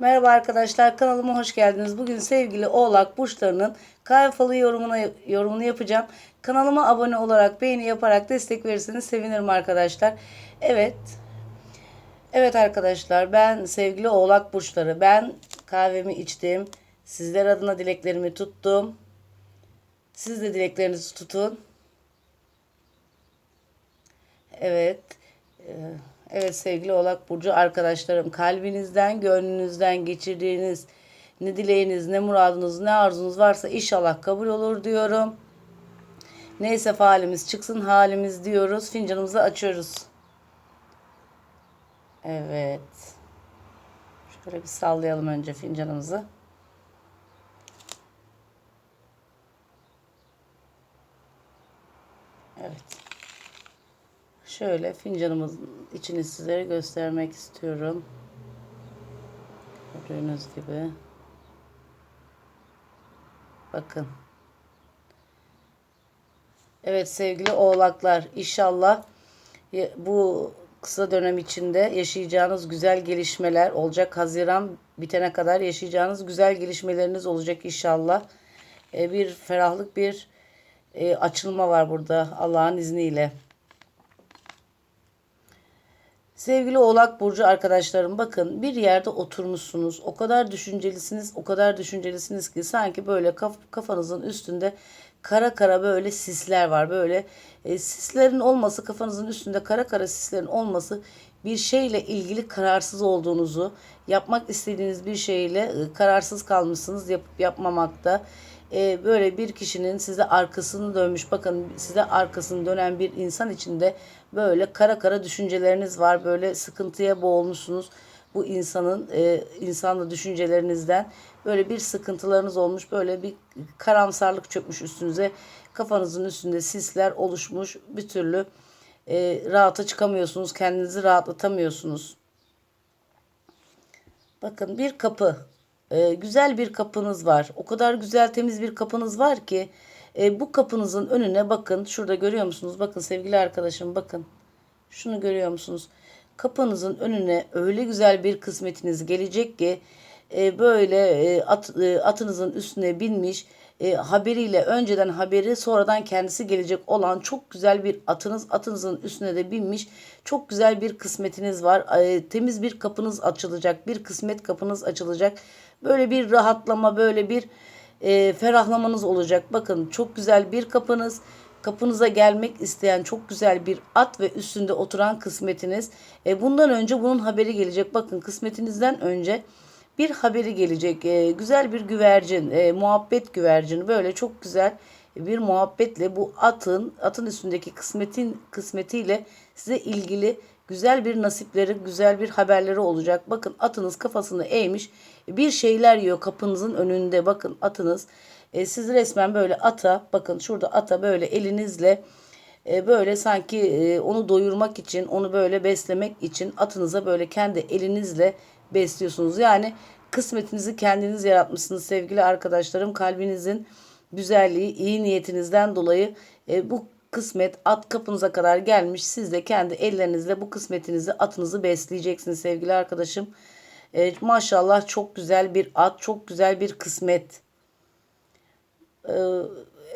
Merhaba arkadaşlar kanalıma hoş geldiniz. Bugün sevgili Oğlak burçlarının kahve falı yorumuna, yorumunu yapacağım. Kanalıma abone olarak beğeni yaparak destek verirseniz sevinirim arkadaşlar. Evet. Evet arkadaşlar ben sevgili Oğlak burçları ben kahvemi içtim. Sizler adına dileklerimi tuttum. Siz de dileklerinizi tutun. Evet. Ee, Evet sevgili Oğlak Burcu arkadaşlarım kalbinizden gönlünüzden geçirdiğiniz ne dileğiniz ne muradınız ne arzunuz varsa inşallah kabul olur diyorum. Neyse falimiz çıksın halimiz diyoruz. Fincanımızı açıyoruz. Evet. Şöyle bir sallayalım önce fincanımızı. Evet. Şöyle fincanımızın içini sizlere göstermek istiyorum. Gördüğünüz gibi. Bakın. Evet sevgili oğlaklar inşallah bu kısa dönem içinde yaşayacağınız güzel gelişmeler olacak. Haziran bitene kadar yaşayacağınız güzel gelişmeleriniz olacak inşallah. E, bir ferahlık bir e, açılma var burada Allah'ın izniyle. Sevgili Oğlak Burcu arkadaşlarım bakın bir yerde oturmuşsunuz. O kadar düşüncelisiniz, o kadar düşüncelisiniz ki sanki böyle kaf kafanızın üstünde kara kara böyle sisler var. Böyle e, sislerin olması kafanızın üstünde kara kara sislerin olması bir şeyle ilgili kararsız olduğunuzu, yapmak istediğiniz bir şeyle e, kararsız kalmışsınız yapıp yapmamakta. E, böyle bir kişinin size arkasını dönmüş bakın size arkasını dönen bir insan içinde böyle kara kara düşünceleriniz var. Böyle sıkıntıya boğulmuşsunuz. Bu insanın e, insanla düşüncelerinizden böyle bir sıkıntılarınız olmuş. Böyle bir karamsarlık çökmüş üstünüze. Kafanızın üstünde sisler oluşmuş. Bir türlü e, rahata çıkamıyorsunuz. Kendinizi rahatlatamıyorsunuz. Bakın bir kapı. E, güzel bir kapınız var. O kadar güzel temiz bir kapınız var ki e, bu kapınızın önüne bakın. Şurada görüyor musunuz? Bakın sevgili arkadaşım bakın. Şunu görüyor musunuz? Kapınızın önüne öyle güzel bir kısmetiniz gelecek ki e, böyle e, at, e, atınızın üstüne binmiş e, haberiyle önceden haberi sonradan kendisi gelecek olan çok güzel bir atınız atınızın üstüne de binmiş çok güzel bir kısmetiniz var e, temiz bir kapınız açılacak bir kısmet kapınız açılacak böyle bir rahatlama böyle bir e, ferahlamanız olacak. Bakın çok güzel bir kapınız. Kapınıza gelmek isteyen çok güzel bir at ve üstünde oturan kısmetiniz. E, bundan önce bunun haberi gelecek. Bakın kısmetinizden önce bir haberi gelecek. E, güzel bir güvercin, e, muhabbet güvercini böyle çok güzel bir muhabbetle bu atın, atın üstündeki kısmetin kısmetiyle size ilgili güzel bir nasipleri, güzel bir haberleri olacak. Bakın atınız kafasını eğmiş bir şeyler yiyor kapınızın önünde. Bakın atınız e, siz resmen böyle ata bakın şurada ata böyle elinizle e, böyle sanki e, onu doyurmak için onu böyle beslemek için atınıza böyle kendi elinizle besliyorsunuz. Yani kısmetinizi kendiniz yaratmışsınız sevgili arkadaşlarım. Kalbinizin güzelliği, iyi niyetinizden dolayı e, bu kısmet at kapınıza kadar gelmiş. Siz de kendi ellerinizle bu kısmetinizi atınızı besleyeceksiniz sevgili arkadaşım. E, maşallah çok güzel bir at, çok güzel bir kısmet. E,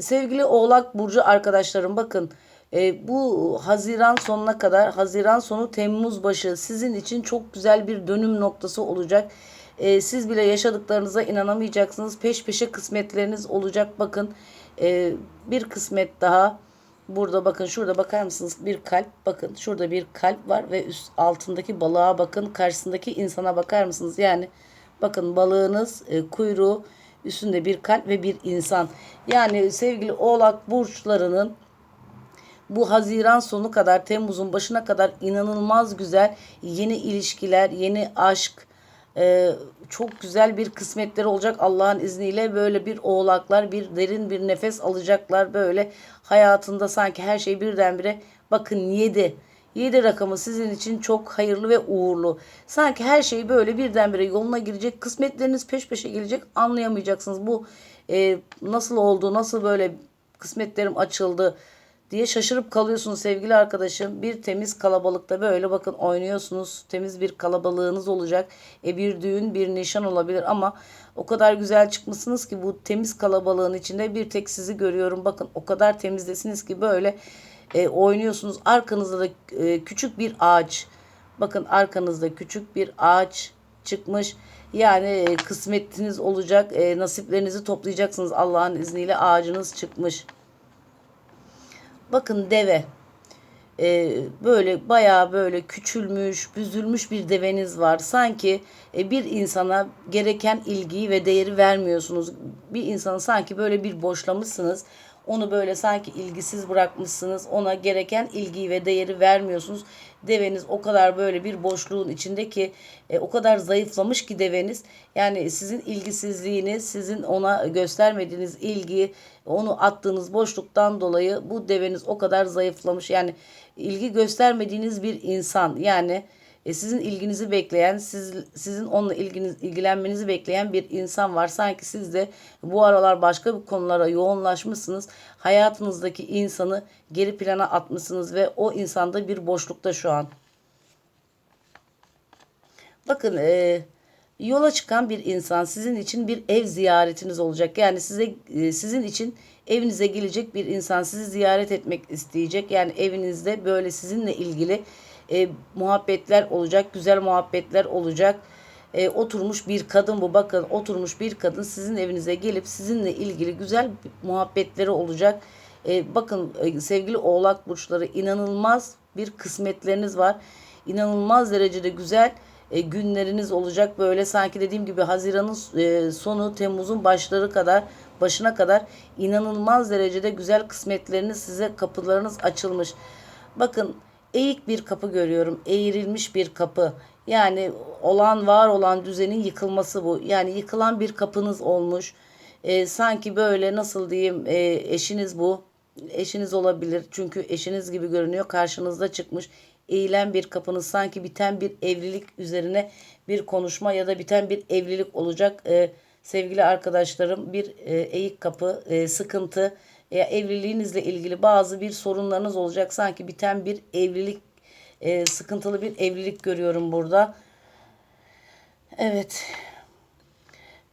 sevgili Oğlak Burcu arkadaşlarım bakın e, bu Haziran sonuna kadar, Haziran sonu Temmuz başı sizin için çok güzel bir dönüm noktası olacak. E, siz bile yaşadıklarınıza inanamayacaksınız. Peş peşe kısmetleriniz olacak. Bakın e, bir kısmet daha Burada bakın şurada bakar mısınız bir kalp bakın şurada bir kalp var ve üst altındaki balığa bakın karşısındaki insana bakar mısınız yani bakın balığınız e, kuyruğu üstünde bir kalp ve bir insan yani sevgili oğlak burçlarının bu Haziran sonu kadar Temmuz'un başına kadar inanılmaz güzel yeni ilişkiler yeni aşk ee, çok güzel bir kısmetleri olacak Allah'ın izniyle böyle bir oğlaklar bir derin bir nefes alacaklar böyle hayatında sanki her şey birdenbire bakın 7 7 rakamı sizin için çok hayırlı ve uğurlu. Sanki her şey böyle birdenbire yoluna girecek. Kısmetleriniz peş peşe gelecek. Anlayamayacaksınız. Bu e, nasıl oldu? Nasıl böyle kısmetlerim açıldı? Diye şaşırıp kalıyorsunuz sevgili arkadaşım. Bir temiz kalabalıkta böyle bakın oynuyorsunuz. Temiz bir kalabalığınız olacak. E bir düğün, bir nişan olabilir ama o kadar güzel çıkmışsınız ki bu temiz kalabalığın içinde bir tek sizi görüyorum. Bakın o kadar temizdesiniz ki böyle e, oynuyorsunuz. Arkanızda da e, küçük bir ağaç. Bakın arkanızda küçük bir ağaç çıkmış. Yani e, kısmetiniz olacak. E, nasiplerinizi toplayacaksınız Allah'ın izniyle ağacınız çıkmış. Bakın deve. Ee, böyle bayağı böyle küçülmüş, büzülmüş bir deveniz var. Sanki e, bir insana gereken ilgiyi ve değeri vermiyorsunuz. Bir insanı sanki böyle bir boşlamışsınız. Onu böyle sanki ilgisiz bırakmışsınız. Ona gereken ilgiyi ve değeri vermiyorsunuz. Deveniz o kadar böyle bir boşluğun içinde ki e, o kadar zayıflamış ki deveniz. Yani sizin ilgisizliğiniz, sizin ona göstermediğiniz ilgi, onu attığınız boşluktan dolayı bu deveniz o kadar zayıflamış. Yani ilgi göstermediğiniz bir insan. Yani e, sizin ilginizi bekleyen, siz, sizin onunla ilginiz, ilgilenmenizi bekleyen bir insan var. Sanki siz de bu aralar başka bir konulara yoğunlaşmışsınız. Hayatınızdaki insanı geri plana atmışsınız ve o insanda bir boşlukta şu an. Bakın e, yola çıkan bir insan sizin için bir ev ziyaretiniz olacak. Yani size e, sizin için evinize gelecek bir insan sizi ziyaret etmek isteyecek. Yani evinizde böyle sizinle ilgili e, muhabbetler olacak, güzel muhabbetler olacak. E, oturmuş bir kadın bu bakın oturmuş bir kadın sizin evinize gelip sizinle ilgili güzel muhabbetleri olacak. E, bakın e, sevgili oğlak burçları inanılmaz bir kısmetleriniz var. İnanılmaz derecede güzel e, günleriniz olacak. Böyle sanki dediğim gibi Haziran'ın e, sonu Temmuz'un başları kadar başına kadar inanılmaz derecede güzel kısmetleriniz size kapılarınız açılmış. Bakın eğik bir kapı görüyorum. Eğrilmiş bir kapı. Yani olan var olan düzenin yıkılması bu. Yani yıkılan bir kapınız olmuş. E, sanki böyle nasıl diyeyim e, eşiniz bu. Eşiniz olabilir. Çünkü eşiniz gibi görünüyor. Karşınızda çıkmış. Eğilen bir kapınız sanki biten bir evlilik üzerine bir konuşma ya da biten bir evlilik olacak. E, sevgili arkadaşlarım bir e, eğik kapı, e, sıkıntı, ya evliliğinizle ilgili bazı bir sorunlarınız olacak. Sanki biten bir evlilik, e, sıkıntılı bir evlilik görüyorum burada. Evet.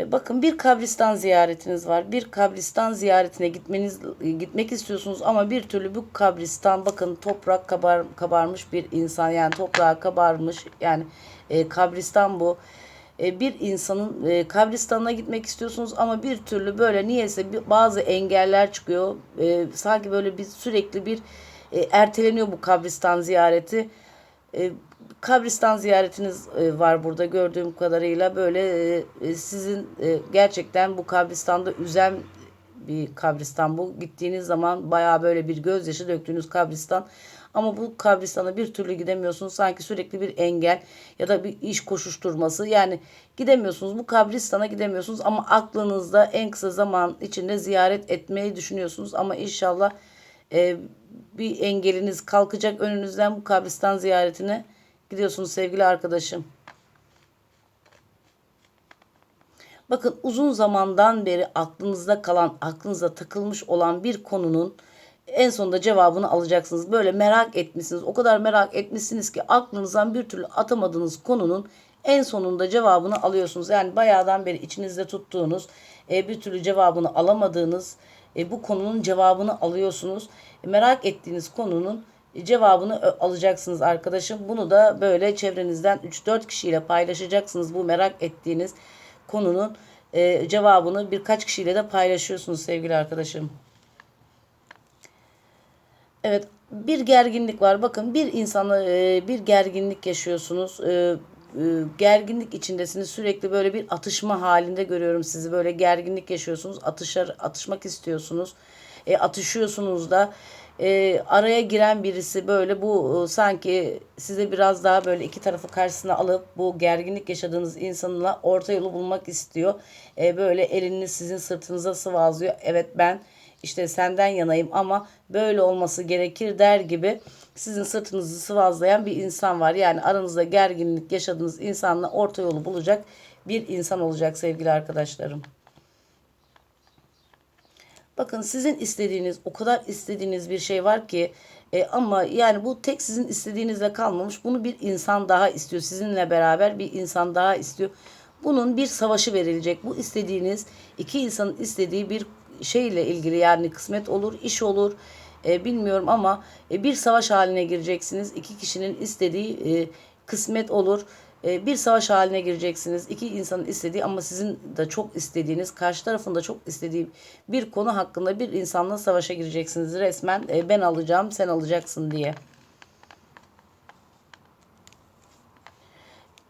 E, bakın bir kabristan ziyaretiniz var. Bir kabristan ziyaretine gitmeniz gitmek istiyorsunuz ama bir türlü bu kabristan bakın toprak kabar, kabarmış bir insan yani toprağa kabarmış yani e, kabristan bu. E, bir insanın e, kabristanına gitmek istiyorsunuz ama bir türlü böyle niyeyse bazı engeller çıkıyor. E, sanki böyle bir sürekli bir e, erteleniyor bu kabristan ziyareti. E, kabristan ziyaretiniz e, var burada gördüğüm kadarıyla böyle e, e, sizin gerçekten bu kabristanda üzen bir kabristan bu. Gittiğiniz zaman baya böyle bir gözyaşı döktüğünüz kabristan. Ama bu kabristana bir türlü gidemiyorsunuz. Sanki sürekli bir engel ya da bir iş koşuşturması. Yani gidemiyorsunuz. Bu kabristana gidemiyorsunuz ama aklınızda en kısa zaman içinde ziyaret etmeyi düşünüyorsunuz. Ama inşallah e, bir engeliniz kalkacak önünüzden bu kabristan ziyaretine gidiyorsunuz sevgili arkadaşım. Bakın uzun zamandan beri aklınızda kalan, aklınıza takılmış olan bir konunun en sonunda cevabını alacaksınız. Böyle merak etmişsiniz. O kadar merak etmişsiniz ki aklınızdan bir türlü atamadığınız konunun en sonunda cevabını alıyorsunuz. Yani bayağıdan beri içinizde tuttuğunuz, e, bir türlü cevabını alamadığınız e, bu konunun cevabını alıyorsunuz. E, merak ettiğiniz konunun cevabını alacaksınız arkadaşım. Bunu da böyle çevrenizden 3-4 kişiyle paylaşacaksınız. Bu merak ettiğiniz konunun e, cevabını birkaç kişiyle de paylaşıyorsunuz sevgili arkadaşım. Evet bir gerginlik var. Bakın bir insana e, bir gerginlik yaşıyorsunuz. E, e, gerginlik içindesiniz. Sürekli böyle bir atışma halinde görüyorum sizi. Böyle gerginlik yaşıyorsunuz. Atışar, atışmak istiyorsunuz. E, atışıyorsunuz da. E, araya giren birisi böyle bu e, sanki size biraz daha böyle iki tarafı karşısına alıp bu gerginlik yaşadığınız insanla orta yolu bulmak istiyor. E, böyle elini sizin sırtınıza sıvazlıyor. Evet ben işte senden yanayım ama böyle olması gerekir der gibi sizin sırtınızı sıvazlayan bir insan var. Yani aranızda gerginlik yaşadığınız insanla orta yolu bulacak bir insan olacak sevgili arkadaşlarım. Bakın sizin istediğiniz o kadar istediğiniz bir şey var ki e, ama yani bu tek sizin istediğinizle kalmamış. Bunu bir insan daha istiyor. Sizinle beraber bir insan daha istiyor. Bunun bir savaşı verilecek. Bu istediğiniz iki insanın istediği bir şeyle ilgili yani kısmet olur, iş olur. E, bilmiyorum ama e, bir savaş haline gireceksiniz. İki kişinin istediği e, kısmet olur. E, bir savaş haline gireceksiniz. İki insanın istediği ama sizin de çok istediğiniz, karşı tarafın da çok istediği bir konu hakkında bir insanla savaşa gireceksiniz. Resmen e, ben alacağım, sen alacaksın diye.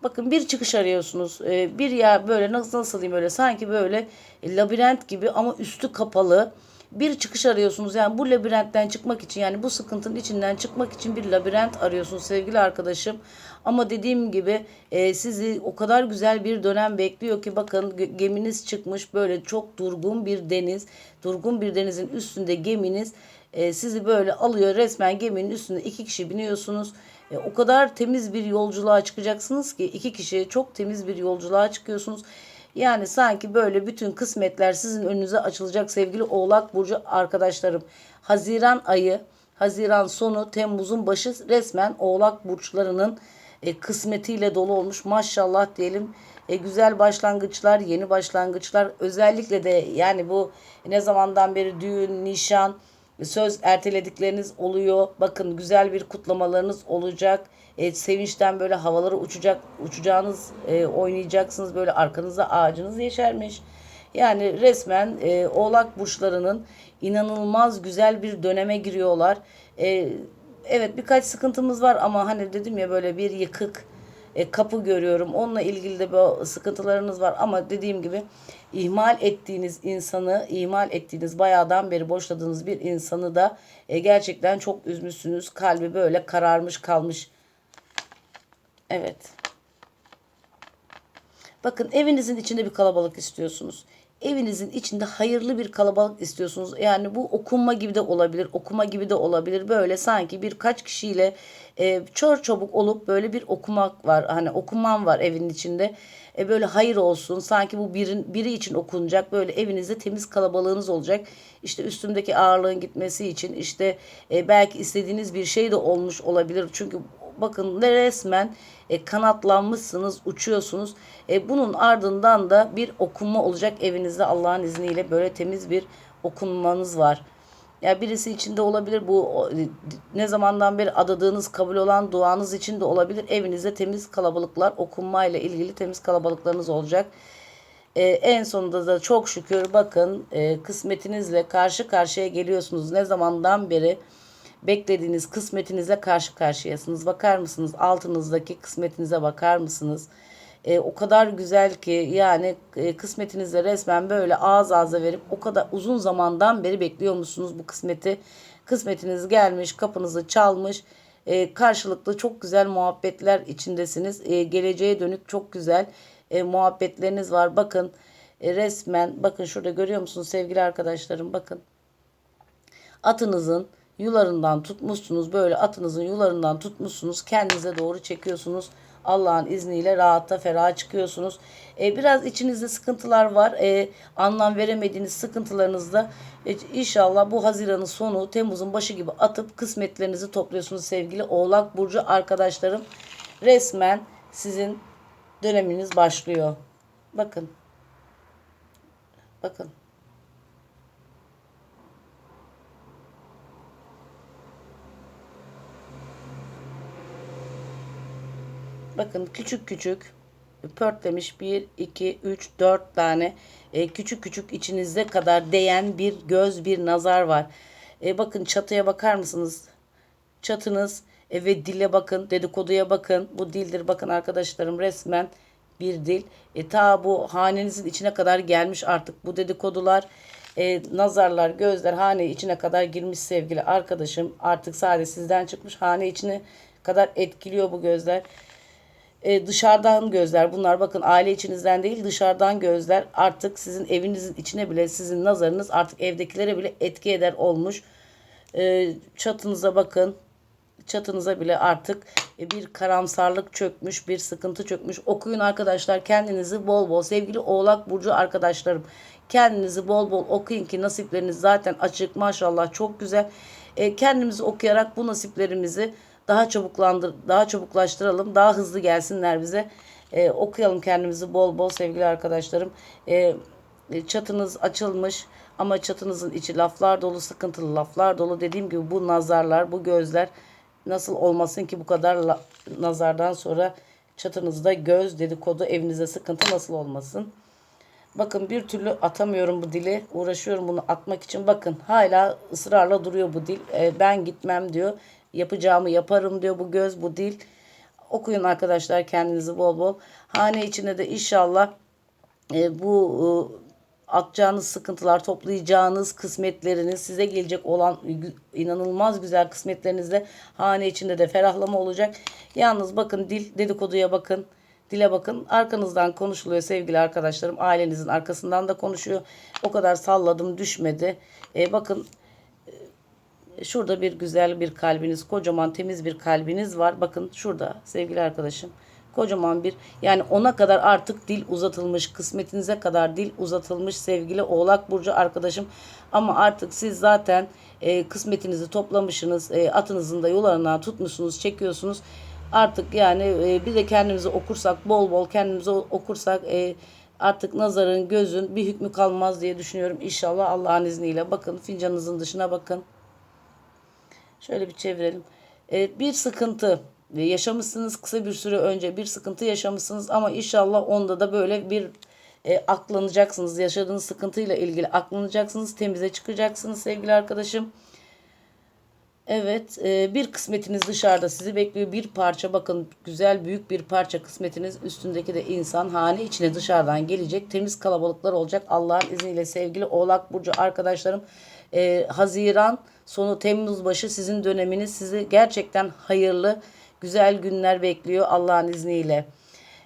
Bakın bir çıkış arıyorsunuz. Ee, bir yer böyle nasıl nasıl diyeyim böyle sanki böyle labirent gibi ama üstü kapalı. Bir çıkış arıyorsunuz. Yani bu labirentten çıkmak için yani bu sıkıntının içinden çıkmak için bir labirent arıyorsunuz sevgili arkadaşım. Ama dediğim gibi e, sizi o kadar güzel bir dönem bekliyor ki bakın ge- geminiz çıkmış böyle çok durgun bir deniz. Durgun bir denizin üstünde geminiz e, sizi böyle alıyor resmen geminin üstünde iki kişi biniyorsunuz. E, o kadar temiz bir yolculuğa çıkacaksınız ki iki kişi çok temiz bir yolculuğa çıkıyorsunuz. Yani sanki böyle bütün kısmetler sizin önünüze açılacak sevgili Oğlak Burcu arkadaşlarım. Haziran ayı, Haziran sonu, Temmuz'un başı resmen Oğlak Burçlarının e, kısmetiyle dolu olmuş. Maşallah diyelim. E, güzel başlangıçlar, yeni başlangıçlar. Özellikle de yani bu ne zamandan beri düğün, nişan, söz erteledikleriniz oluyor. Bakın güzel bir kutlamalarınız olacak. E, sevinçten böyle havalara uçacak, uçacağınız, e, oynayacaksınız. Böyle arkanızda ağacınız yeşermiş. Yani resmen e, Oğlak burçlarının inanılmaz güzel bir döneme giriyorlar. E, evet birkaç sıkıntımız var ama hani dedim ya böyle bir yıkık e, kapı görüyorum. Onunla ilgili de böyle sıkıntılarınız var ama dediğim gibi ihmal ettiğiniz insanı, ihmal ettiğiniz bayağıdan beri boşladığınız bir insanı da e, gerçekten çok üzmüşsünüz. Kalbi böyle kararmış kalmış. Evet. Bakın evinizin içinde bir kalabalık istiyorsunuz. Evinizin içinde hayırlı bir kalabalık istiyorsunuz. Yani bu okunma gibi de olabilir, okuma gibi de olabilir. Böyle sanki birkaç kişiyle e, çor çabuk olup böyle bir okumak var. Hani okuman var evin içinde. E, böyle hayır olsun. Sanki bu birin, biri için okunacak. Böyle evinizde temiz kalabalığınız olacak. İşte üstümdeki ağırlığın gitmesi için işte e, belki istediğiniz bir şey de olmuş olabilir. Çünkü bakın resmen e, kanatlanmışsınız, uçuyorsunuz. E, bunun ardından da bir okunma olacak evinizde Allah'ın izniyle böyle temiz bir okunmanız var. Ya birisi içinde olabilir bu e, ne zamandan beri adadığınız kabul olan duanız için de olabilir. Evinizde temiz kalabalıklar okunmayla ilgili temiz kalabalıklarınız olacak. Ee, en sonunda da çok şükür bakın e, kısmetinizle karşı karşıya geliyorsunuz. Ne zamandan beri beklediğiniz kısmetinizle karşı karşıyasınız. Bakar mısınız? Altınızdaki kısmetinize bakar mısınız? E, o kadar güzel ki yani e, kısmetinizle resmen böyle ağız ağza verip o kadar uzun zamandan beri bekliyor musunuz bu kısmeti? Kısmetiniz gelmiş, kapınızı çalmış. E, karşılıklı çok güzel muhabbetler içindesiniz. E, geleceğe dönük çok güzel e, muhabbetleriniz var. Bakın e, resmen bakın şurada görüyor musunuz sevgili arkadaşlarım bakın. Atınızın yularından tutmuşsunuz. Böyle atınızın yularından tutmuşsunuz. Kendinize doğru çekiyorsunuz. Allah'ın izniyle rahatta feraha çıkıyorsunuz. E, biraz içinizde sıkıntılar var. E, anlam veremediğiniz sıkıntılarınızda e, inşallah bu Haziran'ın sonu Temmuz'un başı gibi atıp kısmetlerinizi topluyorsunuz sevgili Oğlak Burcu arkadaşlarım. Resmen sizin döneminiz başlıyor. Bakın. Bakın. Bakın küçük küçük pörtlemiş 1, 2, 3, 4 tane e, küçük küçük içinizde kadar değen bir göz, bir nazar var. E, bakın çatıya bakar mısınız? Çatınız e, ve dile bakın, dedikoduya bakın. Bu dildir bakın arkadaşlarım resmen bir dil. E, ta bu hanenizin içine kadar gelmiş artık bu dedikodular. E, nazarlar, gözler hane içine kadar girmiş sevgili arkadaşım. Artık sadece sizden çıkmış hane içine kadar etkiliyor bu gözler e, dışarıdan gözler bunlar bakın aile içinizden değil dışarıdan gözler artık sizin evinizin içine bile sizin nazarınız artık evdekilere bile etki eder olmuş. E, çatınıza bakın çatınıza bile artık e, bir karamsarlık çökmüş, bir sıkıntı çökmüş. Okuyun arkadaşlar kendinizi bol bol. Sevgili Oğlak Burcu arkadaşlarım kendinizi bol bol okuyun ki nasipleriniz zaten açık maşallah çok güzel. E, kendimizi okuyarak bu nasiplerimizi daha çabuklandır, daha çabuklaştıralım, daha hızlı gelsinler bize. E, okuyalım kendimizi bol bol sevgili arkadaşlarım. E, e, çatınız açılmış ama çatınızın içi laflar dolu, sıkıntılı laflar dolu. Dediğim gibi bu nazarlar, bu gözler nasıl olmasın ki bu kadar la- nazardan sonra çatınızda göz dedikodu evinize sıkıntı nasıl olmasın? Bakın bir türlü atamıyorum bu dili. Uğraşıyorum bunu atmak için. Bakın hala ısrarla duruyor bu dil. E, ben gitmem diyor. Yapacağımı yaparım diyor bu göz, bu dil. Okuyun arkadaşlar kendinizi bol bol. Hane içinde de inşallah e, bu e, atacağınız sıkıntılar, toplayacağınız kısmetleriniz, size gelecek olan inanılmaz güzel kısmetlerinizde hane içinde de ferahlama olacak. Yalnız bakın dil dedikoduya bakın. Dile bakın. Arkanızdan konuşuluyor sevgili arkadaşlarım. Ailenizin arkasından da konuşuyor. O kadar salladım düşmedi. E, bakın Şurada bir güzel bir kalbiniz, kocaman temiz bir kalbiniz var. Bakın şurada sevgili arkadaşım. Kocaman bir yani ona kadar artık dil uzatılmış, kısmetinize kadar dil uzatılmış sevgili Oğlak Burcu arkadaşım. Ama artık siz zaten e, kısmetinizi toplamışsınız, e, atınızın da yollarına tutmuşsunuz, çekiyorsunuz. Artık yani e, bir de kendimizi okursak, bol bol kendimizi okursak e, artık nazarın, gözün bir hükmü kalmaz diye düşünüyorum. İnşallah Allah'ın izniyle. Bakın fincanınızın dışına bakın. Şöyle bir çevirelim. Ee, bir sıkıntı yaşamışsınız kısa bir süre önce bir sıkıntı yaşamışsınız ama inşallah onda da böyle bir e, aklanacaksınız. Yaşadığınız sıkıntıyla ilgili aklanacaksınız. Temize çıkacaksınız sevgili arkadaşım. Evet, e, bir kısmetiniz dışarıda sizi bekliyor. Bir parça bakın güzel büyük bir parça kısmetiniz üstündeki de insan hane içine dışarıdan gelecek. Temiz kalabalıklar olacak. Allah'ın izniyle sevgili Oğlak Burcu arkadaşlarım. E, Haziran sonu Temmuz başı sizin döneminiz sizi gerçekten hayırlı güzel günler bekliyor Allah'ın izniyle.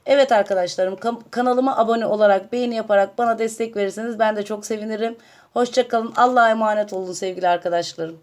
Evet arkadaşlarım kan- kanalıma abone olarak beğeni yaparak bana destek verirseniz ben de çok sevinirim. Hoşçakalın. Allah'a emanet olun sevgili arkadaşlarım.